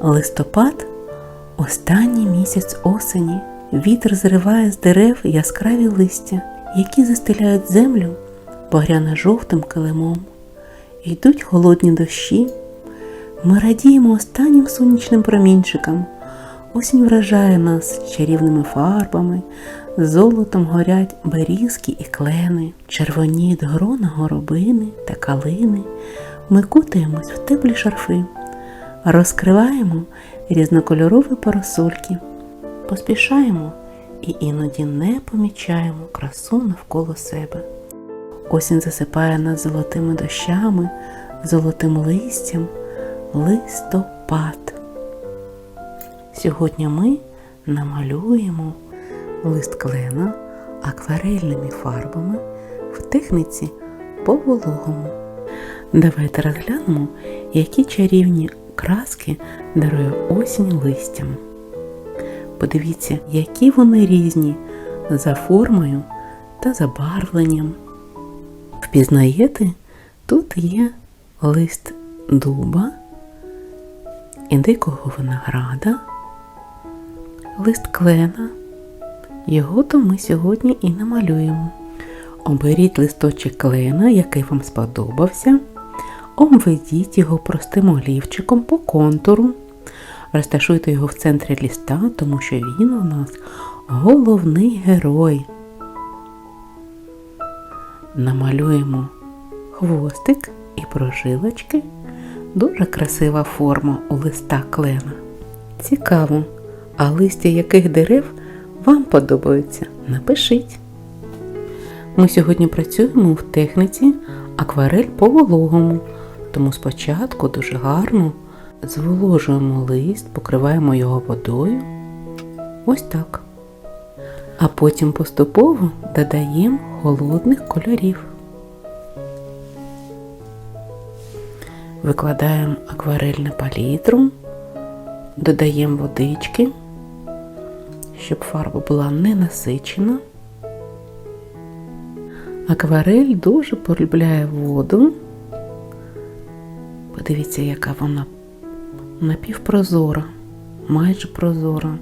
Листопад останній місяць осені. Вітер зриває з дерев яскраві листя, які застеляють землю багряно жовтим килимом. Йдуть холодні дощі. Ми радіємо останнім сонячним промінчикам. Осінь вражає нас чарівними фарбами, золотом горять берізки і клени, червоніють грона горобини та калини. Ми кутаємось в теплі шарфи, розкриваємо різнокольорові парасольки, поспішаємо і іноді не помічаємо красу навколо себе. Осінь засипає нас золотими дощами, золотим листям, листопад. Сьогодні ми намалюємо лист клена акварельними фарбами в техніці по вологому. Давайте розглянемо, які чарівні краски дарує осінь листям. Подивіться, які вони різні за формою та забарвленням. Впізнаєте, тут є лист дуба і дикого винограда, лист клена. Його то ми сьогодні і намалюємо. Оберіть листочок клена, який вам сподобався. Обведіть його простим олівчиком по контуру. Розташуйте його в центрі ліста, тому що він у нас головний герой. Намалюємо хвостик і прожилочки. Дуже красива форма у листа клена. Цікаво, а листя яких дерев вам подобаються? Напишіть. Ми сьогодні працюємо в техніці акварель по вологому, тому спочатку дуже гарно зволожуємо лист, покриваємо його водою. Ось так. А потім поступово додаємо холодних кольорів. Викладаємо акварель на палітру, додаємо водички, щоб фарба була не насичена. Акварель дуже полюбляє воду. Подивіться, яка вона напівпрозора, майже прозора.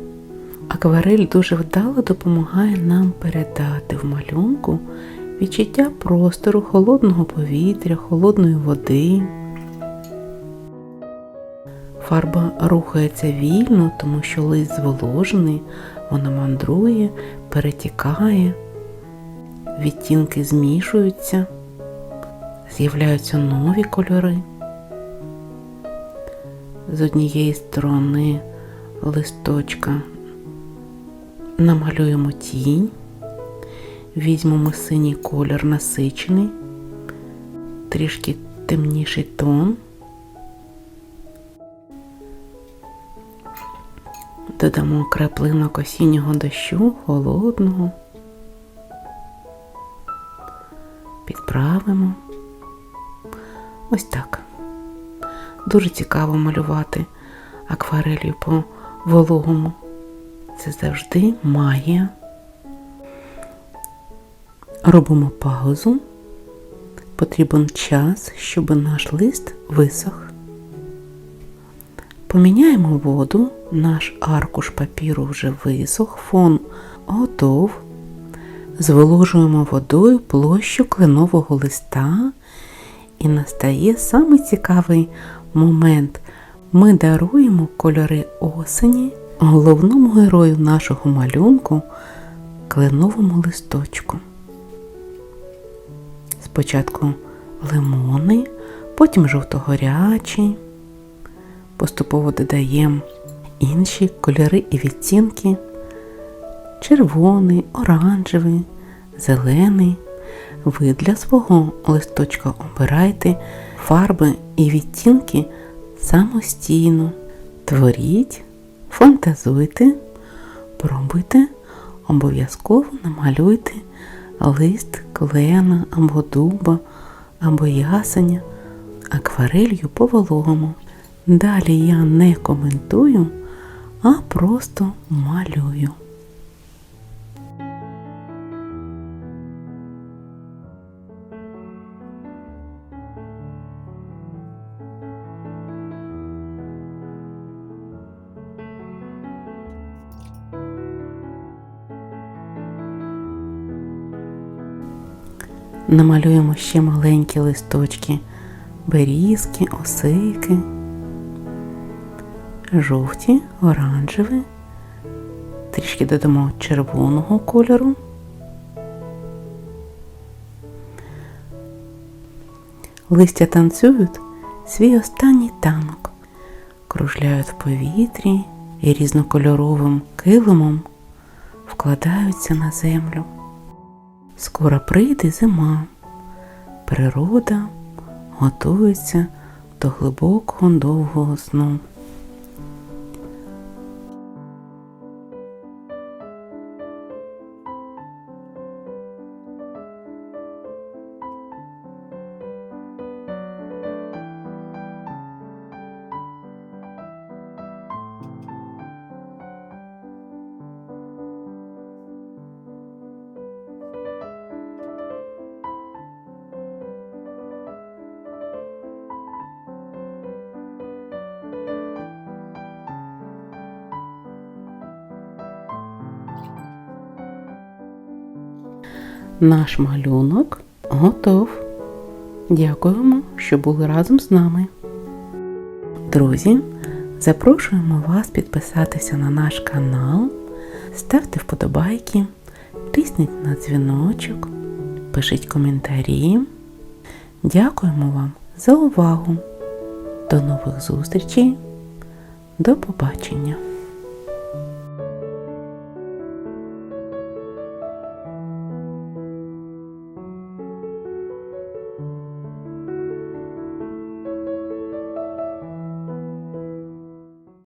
Акварель дуже вдало допомагає нам передати в малюнку відчуття простору, холодного повітря, холодної води. Фарба рухається вільно, тому що лист зволожений, вона мандрує, перетікає, відтінки змішуються, з'являються нові кольори. З однієї сторони листочка намалюємо тінь, візьмемо синій колір насичений, трішки темніший тон. Додамо краплинок осіннього дощу, холодного, підправимо. Ось так. Дуже цікаво малювати акварелью по вологому. Це завжди магія. Робимо паузу. Потрібен час, щоб наш лист висох. Поміняємо воду, наш аркуш папіру вже висох, фон готов. Зволожуємо водою площу кленового листа. І настає саме цікавий момент. Ми даруємо кольори осені головному герою нашого малюнку кленовому листочку. Спочатку лимони, потім жовтогорячий. Поступово додаємо інші кольори і відтінки. Червоний, оранжевий, зелений. Ви для свого листочка обирайте фарби і відтінки самостійно. Творіть, фантазуйте, пробуйте, обов'язково намалюйте лист клена або дуба, або ясеня акварелью по вологому. Далі я не коментую, а просто малюю. Намалюємо ще маленькі листочки, берізки, осики, жовті, оранжеві, трішки додамо червоного кольору. Листя танцюють свій останній танок, кружляють в повітрі і різнокольоровим килимом вкладаються на землю. Скоро прийде зима. Природа готується до глибокого довгого сну. Наш малюнок готов. Дякуємо, що були разом з нами. Друзі, запрошуємо вас підписатися на наш канал, ставте вподобайки, тисніть на дзвіночок, пишіть коментарі. Дякуємо вам за увагу. До нових зустрічей. До побачення!